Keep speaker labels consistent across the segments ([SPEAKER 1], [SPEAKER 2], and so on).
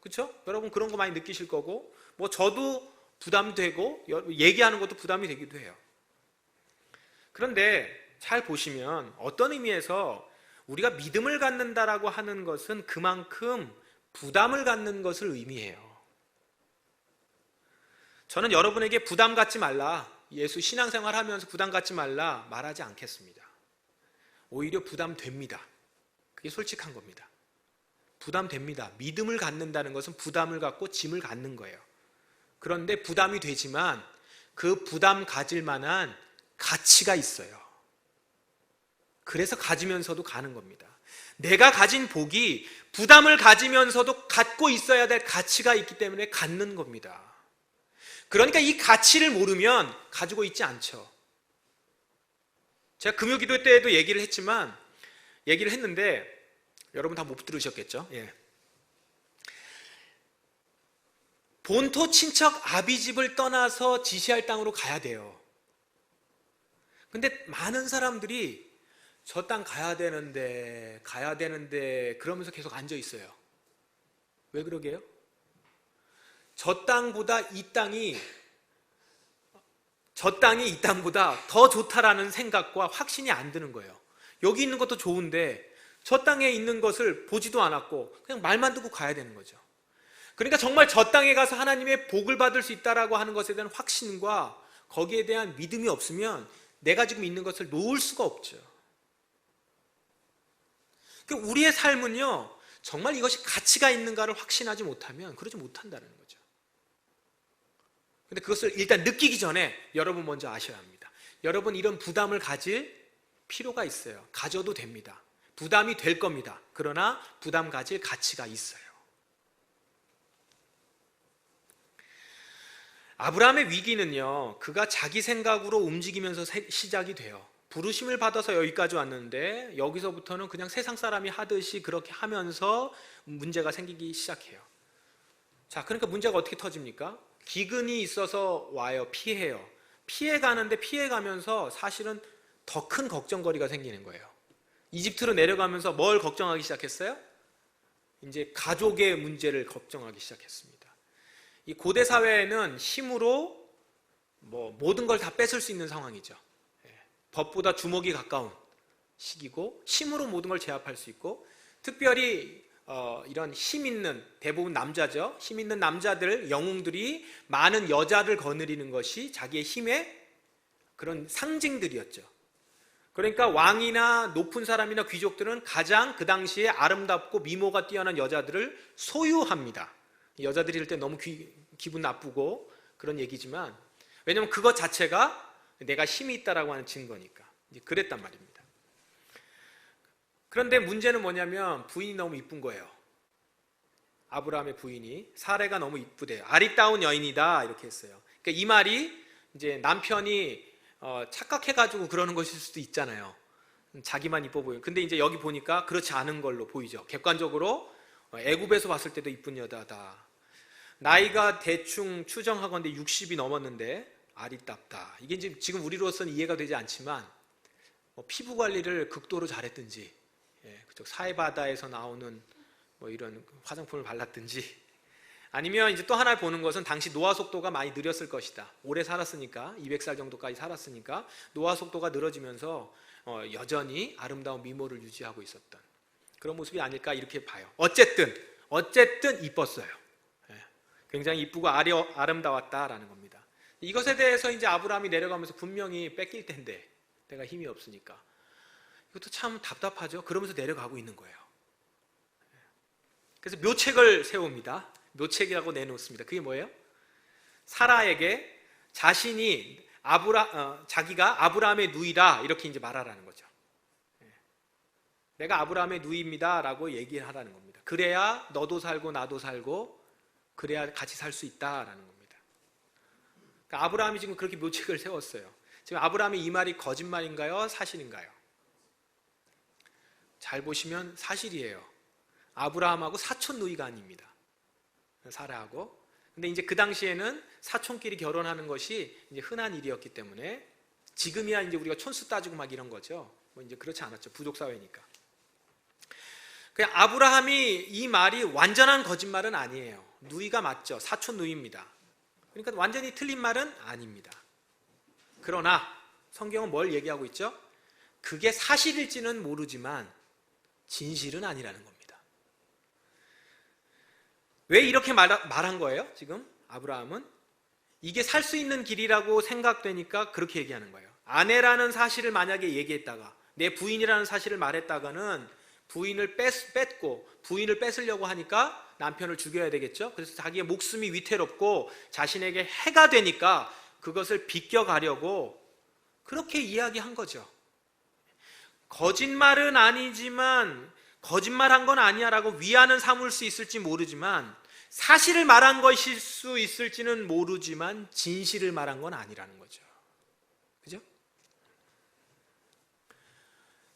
[SPEAKER 1] 그렇죠? 여러분 그런 거 많이 느끼실 거고 뭐 저도 부담이 되고 여- 얘기하는 것도 부담이 되기도 해요. 그런데 잘 보시면 어떤 의미에서 우리가 믿음을 갖는다라고 하는 것은 그만큼 부담을 갖는 것을 의미해요. 저는 여러분에게 부담 갖지 말라. 예수 신앙생활 하면서 부담 갖지 말라 말하지 않겠습니다. 오히려 부담됩니다. 그게 솔직한 겁니다. 부담됩니다. 믿음을 갖는다는 것은 부담을 갖고 짐을 갖는 거예요. 그런데 부담이 되지만 그 부담 가질 만한 가치가 있어요. 그래서 가지면서도 가는 겁니다. 내가 가진 복이 부담을 가지면서도 갖고 있어야 될 가치가 있기 때문에 갖는 겁니다. 그러니까 이 가치를 모르면 가지고 있지 않죠. 제가 금요기도 때에도 얘기를 했지만 얘기를 했는데 여러분 다 못 들으셨겠죠? 예. 본토 친척 아비 집을 떠나서 지시할 땅으로 가야 돼요. 근데 많은 사람들이 저 땅 가야 되는데 가야 되는데 그러면서 계속 앉아 있어요. 왜 그러게요? 저 땅보다 이 땅이 저 땅이 이 땅보다 더 좋다라는 생각과 확신이 안 드는 거예요. 여기 있는 것도 좋은데 저 땅에 있는 것을 보지도 않았고 그냥 말만 듣고 가야 되는 거죠. 그러니까 정말 저 땅에 가서 하나님의 복을 받을 수 있다라고 하는 것에 대한 확신과 거기에 대한 믿음이 없으면 내가 지금 있는 것을 놓을 수가 없죠. 그러니까 우리의 삶은요, 정말 이것이 가치가 있는가를 확신하지 못하면 그러지 못한다는 거죠. 근데 그것을 일단 느끼기 전에 여러분 먼저 아셔야 합니다. 여러분 이런 부담을 가질 필요가 있어요. 가져도 됩니다. 부담이 될 겁니다. 그러나 부담 가질 가치가 있어요. 아브라함의 위기는요, 그가 자기 생각으로 움직이면서 세- 시작이 돼요. 부르심을 받아서 여기까지 왔는데, 여기서부터는 그냥 세상 사람이 하듯이 그렇게 하면서 문제가 생기기 시작해요. 자, 그러니까 문제가 어떻게 터집니까? 기근이 있어서 와요. 피해요. 피해 가는데 피해 가면서 사실은 더 큰 걱정거리가 생기는 거예요. 이집트로 내려가면서 뭘 걱정하기 시작했어요? 이제 가족의 문제를 걱정하기 시작했습니다. 이 고대 사회에는 힘으로 뭐 모든 걸 다 뺏을 수 있는 상황이죠. 예. 법보다 주먹이 가까운 시기고 힘으로 모든 걸 제압할 수 있고 특별히 어, 이런 힘 있는 대부분 남자죠. 힘 있는 남자들 영웅들이 많은 여자를 거느리는 것이 자기의 힘의 그런 상징들이었죠. 그러니까 왕이나 높은 사람이나 귀족들은 가장 그 당시에 아름답고 미모가 뛰어난 여자들을 소유합니다. 여자들이 이럴 때 너무 귀- 기분 나쁘고 그런 얘기지만 왜냐하면 그것 자체가 내가 힘이 있다라고 하는 증거니까 그랬단 말입니다. 그런데 문제는 뭐냐면 부인이 너무 이쁜 거예요. 아브라함의 부인이 사례가 너무 이쁘대요. 아리따운 여인이다 이렇게 했어요. 그러니까 이 말이 이제 남편이 어, 착각해가지고 그러는 것일 수도 있잖아요. 자기만 이뻐 보여. 근데 이제 여기 보니까 그렇지 않은 걸로 보이죠. 객관적으로 어, 애굽에서 봤을 때도 이쁜 여자다. 나이가 대충 추정하건대 60이 넘었는데 아리답다. 이게 이제 지금 우리로서는 이해가 되지 않지만 뭐 피부 관리를 극도로 잘했든지 예, 그쪽 사해바다에서 나오는 뭐 이런 화장품을 발랐든지 아니면 이제 또 하나 보는 것은 당시 노화 속도가 많이 느렸을 것이다. 오래 살았으니까 200살 정도까지 살았으니까 노화 속도가 늘어지면서 어, 여전히 아름다운 미모를 유지하고 있었던 그런 모습이 아닐까 이렇게 봐요. 어쨌든 어쨌든 이뻤어요. 예, 굉장히 이쁘고 아름다웠다라는 겁니다. 이것에 대해서 이제 아브라함이 내려가면서 분명히 뺏길 텐데 내가 힘이 없으니까 이것도 참 답답하죠. 그러면서 내려가고 있는 거예요. 그래서 묘책을 세웁니다. 묘책이라고 내놓습니다. 그게 뭐예요? 사라에게 자신이 아브라 어, 자기가 아브라함의 누이다 이렇게 이제 말하라는 거죠. 예. 내가 아브라함의 누이입니다라고 얘기하라는 겁니다. 그래야 너도 살고 나도 살고 그래야 같이 살 수 있다라는 겁니다. 그러니까 아브라함이 지금 그렇게 묘책을 세웠어요. 지금 아브라함의 이 말이 거짓말인가요? 사실인가요? 잘 보시면 사실이에요. 아브라함하고 사촌 누이가 아닙니다. 사라하고. 근데 이제 그 당시에는 사촌끼리 결혼하는 것이 이제 흔한 일이었기 때문에 지금이야 이제 우리가 촌수 따지고 막 이런 거죠. 뭐 이제 그렇지 않았죠. 부족 사회니까. 그냥 아브라함이 이 말이 완전한 거짓말은 아니에요. 누이가 맞죠. 사촌 누이입니다. 그러니까 완전히 틀린 말은 아닙니다. 그러나 성경은 뭘 얘기하고 있죠? 그게 사실일지는 모르지만 진실은 아니라는 겁니다. 왜 이렇게 말, 말한 거예요? 지금 아브라함은 이게 살 수 있는 길이라고 생각되니까 그렇게 얘기하는 거예요. 아내라는 사실을 만약에 얘기했다가 내 부인이라는 사실을 말했다가는 부인을 뺐, 뺐고 부인을 뺏으려고 하니까 남편을 죽여야 되겠죠. 그래서 자기의 목숨이 위태롭고 자신에게 해가 되니까 그것을 비껴가려고 그렇게 이야기한 거죠. 거짓말은 아니지만 거짓말한 건 아니야라고 위안은 삼을 수 있을지 모르지만 사실을 말한 것일 수 있을지는 모르지만 진실을 말한 건 아니라는 거죠. 그죠?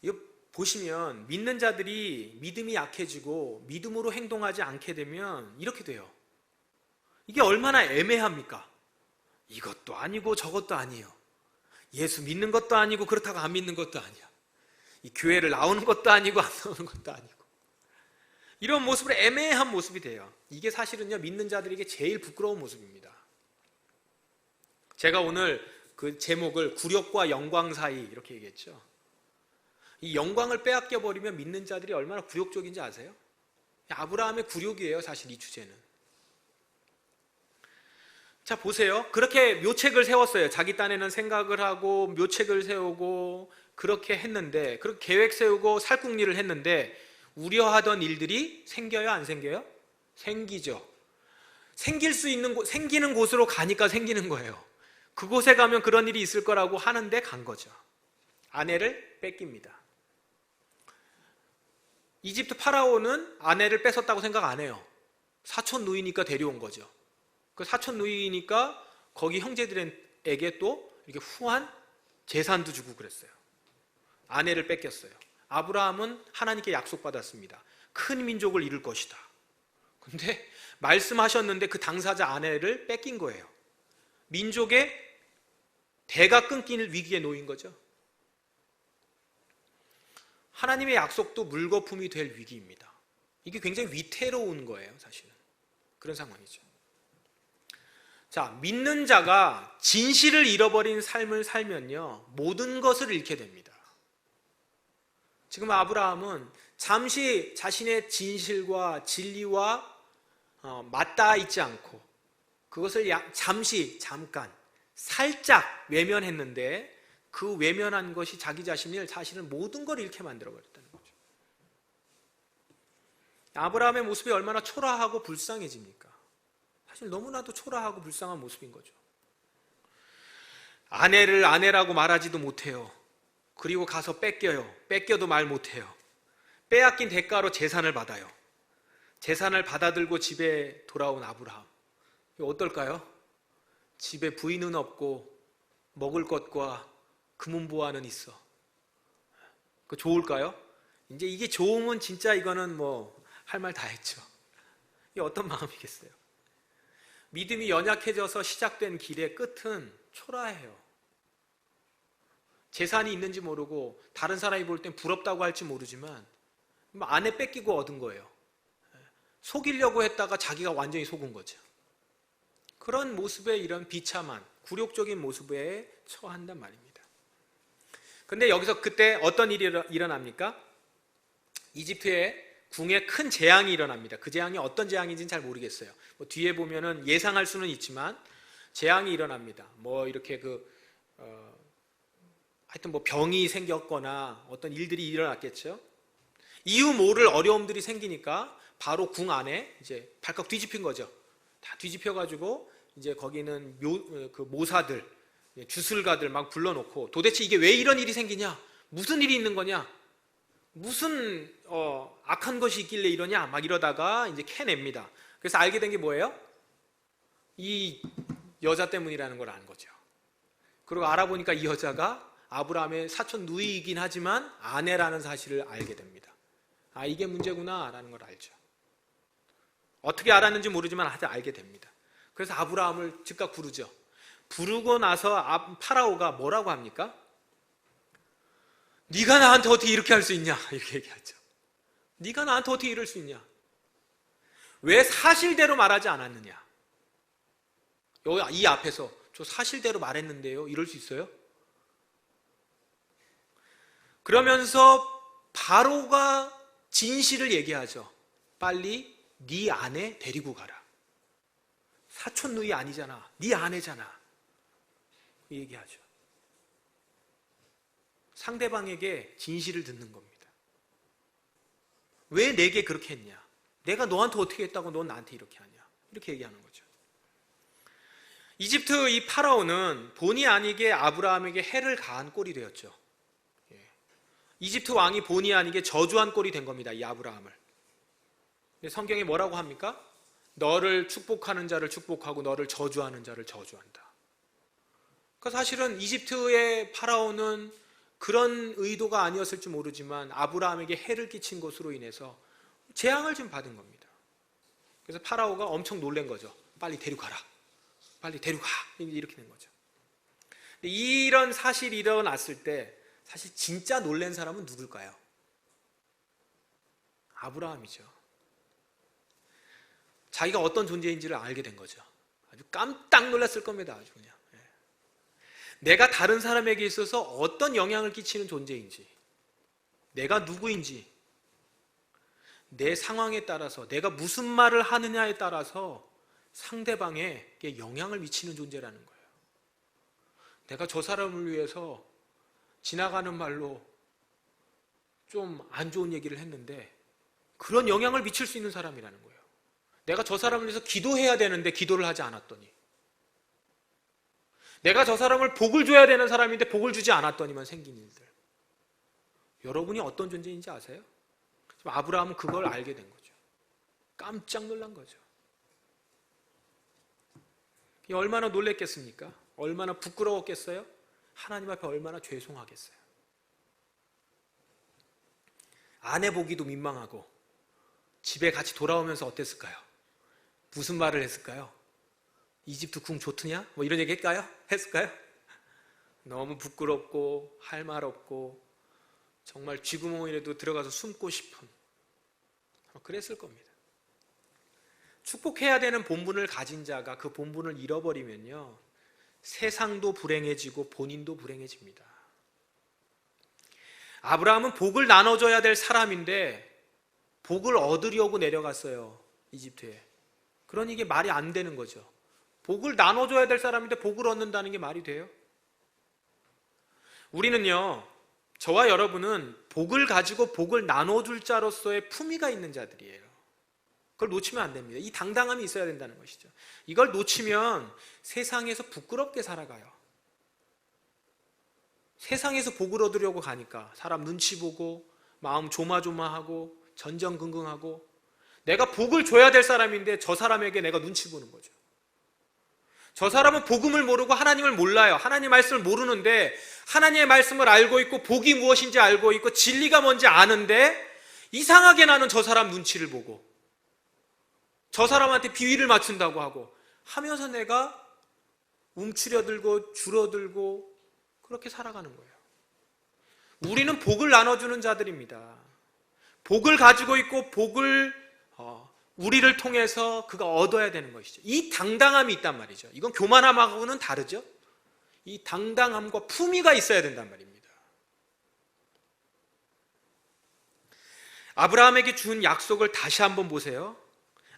[SPEAKER 1] 이거 보시면 믿는 자들이 믿음이 약해지고 믿음으로 행동하지 않게 되면 이렇게 돼요. 이게 얼마나 애매합니까? 이것도 아니고 저것도 아니에요. 예수 믿는 것도 아니고 그렇다고 안 믿는 것도 아니야. 이 교회를 나오는 것도 아니고 안 나오는 것도 아니고. 이런 모습으로 애매한 모습이 돼요. 이게 사실은요, 믿는 자들에게 제일 부끄러운 모습입니다. 제가 오늘 그 제목을 굴욕과 영광 사이 이렇게 얘기했죠. 이 영광을 빼앗겨 버리면 믿는 자들이 얼마나 굴욕적인지 아세요? 아브라함의 굴욕이에요, 사실 이 주제는. 자, 보세요. 그렇게 묘책을 세웠어요. 자기 딴에는 생각을 하고 묘책을 세우고 그렇게 했는데, 그렇게 계획 세우고 살궁리를 했는데 우려하던 일들이 생겨요, 안 생겨요? 생기죠. 생길 수 있는 곳, 생기는 곳으로 가니까 생기는 거예요. 그곳에 가면 그런 일이 있을 거라고 하는데 간 거죠. 아내를 뺏깁니다. 이집트 파라오는 아내를 뺏었다고 생각 안 해요. 사촌 누이니까 데려온 거죠. 그 사촌 누이니까 거기 형제들에게 또 이렇게 후한 재산도 주고 그랬어요. 아내를 뺏겼어요. 아브라함은 하나님께 약속받았습니다. 큰 민족을 이룰 것이다. 근데 말씀하셨는데 그 당사자 아내를 뺏긴 거예요. 민족의 대가 끊길 위기에 놓인 거죠. 하나님의 약속도 물거품이 될 위기입니다. 이게 굉장히 위태로운 거예요, 사실은. 그런 상황이죠. 자, 믿는 자가 진실을 잃어버린 삶을 살면요, 모든 것을 잃게 됩니다. 지금 아브라함은 잠시 자신의 진실과 진리와 어, 맞닿아 있지 않고 그것을 야- 잠시, 잠깐, 살짝 외면했는데 그 외면한 것이 자기 자신을 사실은 모든 걸 잃게 만들어 버렸다는 거죠. 아브라함의 모습이 얼마나 초라하고 불쌍해집니까? 사실 너무나도 초라하고 불쌍한 모습인 거죠. 아내를 아내라고 말하지도 못해요. 그리고 가서 뺏겨요. 뺏겨도 말 못해요. 빼앗긴 대가로 재산을 받아요. 재산을 받아들고 집에 돌아온 아브라함. 어떨까요? 집에 부인은 없고 먹을 것과 금은보화는 있어. 그 좋을까요? 이제 이게 좋으면 진짜 이거는 뭐 할 말 다 했죠. 이게 어떤 마음이겠어요? 믿음이 연약해져서 시작된 길의 끝은 초라해요. 재산이 있는지 모르고 다른 사람이 볼 땐 부럽다고 할지 모르지만 뭐 아내 뺏기고 얻은 거예요. 속이려고 했다가 자기가 완전히 속은 거죠. 그런 모습의 이런 비참한 굴욕적인 모습에 처한단 말입니다. 근데 여기서 그때 어떤 일이 일어- 일어납니까? 이집트에 궁에 큰 재앙이 일어납니다. 그 재앙이 어떤 재앙인지는 잘 모르겠어요. 뭐 뒤에 보면은 예상할 수는 있지만 재앙이 일어납니다. 뭐 이렇게 그 어, 하여튼 뭐 병이 생겼거나 어떤 일들이 일어났겠죠. 이유 모를 어려움들이 생기니까 바로 궁 안에 이제 발칵 뒤집힌 거죠. 다 뒤집혀 가지고 이제 거기는 묘, 어, 그 모사들, 예, 주술가들 막 불러놓고 도대체 이게 왜 이런 일이 생기냐? 무슨 일이 있는 거냐? 무슨 어, 악한 것이 있길래 이러냐? 막 이러다가 이제 캐냅니다. 그래서 알게 된 게 뭐예요? 이 여자 때문이라는 걸 아는 거죠. 그리고 알아보니까 이 여자가 아브라함의 사촌 누이이긴 하지만 아내라는 사실을 알게 됩니다. 아, 이게 문제구나라는 걸 알죠. 어떻게 알았는지 모르지만 하여튼 알게 됩니다. 그래서 아브라함을 즉각 부르죠. 부르고 나서 아- 파라오가 뭐라고 합니까? 네가 나한테 어떻게 이렇게 할 수 있냐? 이렇게 얘기하죠. 네가 나한테 어떻게 이럴 수 있냐? 왜 사실대로 말하지 않았느냐? 이 앞에서 저 사실대로 말했는데요. 이럴 수 있어요? 그러면서 바로가 진실을 얘기하죠. 빨리 네 아내 데리고 가라. 사촌 누이 아니잖아. 네 아내잖아. 얘기하죠. 상대방에게 진실을 듣는 겁니다. 왜 내게 그렇게 했냐? 내가 너한테 어떻게 했다고 넌 나한테 이렇게 하냐? 이렇게 얘기하는 거죠. 이집트 이 파라오는 본의 아니게 아브라함에게 해를 가한 꼴이 되었죠. 예. 이집트 왕이 본의 아니게 저주한 꼴이 된 겁니다. 이 아브라함을. 성경이 뭐라고 합니까? 너를 축복하는 자를 축복하고 너를 저주하는 자를 저주한다. 그러니까 사실은 이집트의 파라오는 그런 의도가 아니었을지 모르지만 아브라함에게 해를 끼친 것으로 인해서 재앙을 좀 받은 겁니다. 그래서 파라오가 엄청 놀란 거죠. 빨리 데려가라. 빨리 데려가. 이렇게 된 거죠. 이런 사실이 일어났을 때 사실 진짜 놀란 사람은 누굴까요? 아브라함이죠. 자기가 어떤 존재인지를 알게 된 거죠. 아주 깜짝 놀랐을 겁니다. 아주 그냥. 예. 내가 다른 사람에게 있어서 어떤 영향을 끼치는 존재인지, 내가 누구인지, 내 상황에 따라서 내가 무슨 말을 하느냐에 따라서 상대방에게 영향을 미치는 존재라는 거예요. 내가 저 사람을 위해서 지나가는 말로 좀 안 좋은 얘기를 했는데 그런 영향을 미칠 수 있는 사람이라는 거예요. 내가 저 사람을 위해서 기도해야 되는데 기도를 하지 않았더니 내가 저 사람을 복을 줘야 되는 사람인데 복을 주지 않았더니만 생긴 일들. 여러분이 어떤 존재인지 아세요? 아브라함은 그걸 알게 된 거죠. 깜짝 놀란 거죠. 이 얼마나 놀랬겠습니까? 얼마나 부끄러웠겠어요? 하나님 앞에 얼마나 죄송하겠어요? 아내 보기도 민망하고 집에 같이 돌아오면서 어땠을까요? 무슨 말을 했을까요? 이집트 궁 좋드냐? 뭐 이런 얘기 했까요? 했을까요? 너무 부끄럽고 할 말 없고 정말 쥐구멍이라도 들어가서 숨고 싶은 그랬을 겁니다. 축복해야 되는 본분을 가진 자가 그 본분을 잃어버리면요. 세상도 불행해지고 본인도 불행해집니다. 아브라함은 복을 나눠줘야 될 사람인데 복을 얻으려고 내려갔어요. 이집트에. 그러니 이게 말이 안 되는 거죠. 복을 나눠줘야 될 사람인데 복을 얻는다는 게 말이 돼요? 우리는요, 저와 여러분은 복을 가지고 복을 나눠줄 자로서의 품위가 있는 자들이에요. 그걸 놓치면 안 됩니다. 이 당당함이 있어야 된다는 것이죠. 이걸 놓치면 세상에서 부끄럽게 살아가요. 세상에서 복을 얻으려고 가니까 사람 눈치 보고 마음 조마조마하고 전전긍긍하고 내가 복을 줘야 될 사람인데 저 사람에게 내가 눈치 보는 거죠. 저 사람은 복음을 모르고 하나님을 몰라요. 하나님 말씀을 모르는데 하나님의 말씀을 알고 있고 복이 무엇인지 알고 있고 진리가 뭔지 아는데 이상하게 나는 저 사람 눈치를 보고 저 사람한테 비위를 맞춘다고 하고 하면서 내가 움츠려들고 줄어들고 그렇게 살아가는 거예요. 우리는 복을 나눠주는 자들입니다. 복을 가지고 있고 복을 어, 우리를 통해서 그가 얻어야 되는 것이죠. 이 당당함이 있단 말이죠. 이건 교만함하고는 다르죠. 이 당당함과 품위가 있어야 된단 말입니다. 아브라함에게 준 약속을 다시 한번 보세요.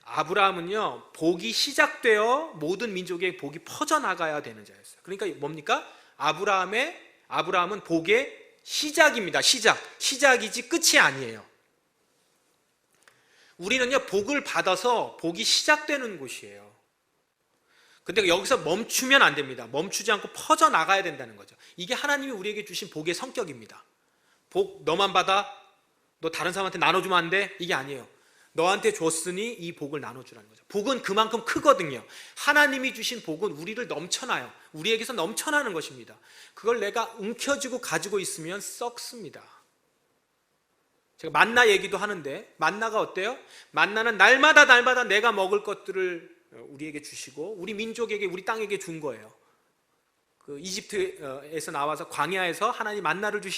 [SPEAKER 1] 아브라함은요, 복이 시작되어 모든 민족의 복이 퍼져나가야 되는 자였어요. 그러니까 뭡니까? 아브라함의, 아브라함은 복의 시작입니다. 시작. 시작이지 끝이 아니에요. 우리는요, 복을 받아서 복이 시작되는 곳이에요. 근데 여기서 멈추면 안 됩니다. 멈추지 않고 퍼져나가야 된다는 거죠. 이게 하나님이 우리에게 주신 복의 성격입니다. 복, 너만 받아? 너 다른 사람한테 나눠주면 안 돼? 이게 아니에요. 너한테 줬으니 이 복을 나눠주라는 거죠. 복은 그만큼 크거든요. 하나님이 주신 복은 우리를 넘쳐나요. 우리에게서 넘쳐나는 것입니다. 그걸 내가 움켜쥐고 가지고 있으면 썩습니다. 제가 만나 얘기도 하는데 만나가 어때요? 만나는 날마다 날마다 내가 먹을 것들을 우리에게 주시고 우리 민족에게 우리 땅에게 준 거예요. 그 이집트에서 나와서 광야에서 하나님 만나를 주시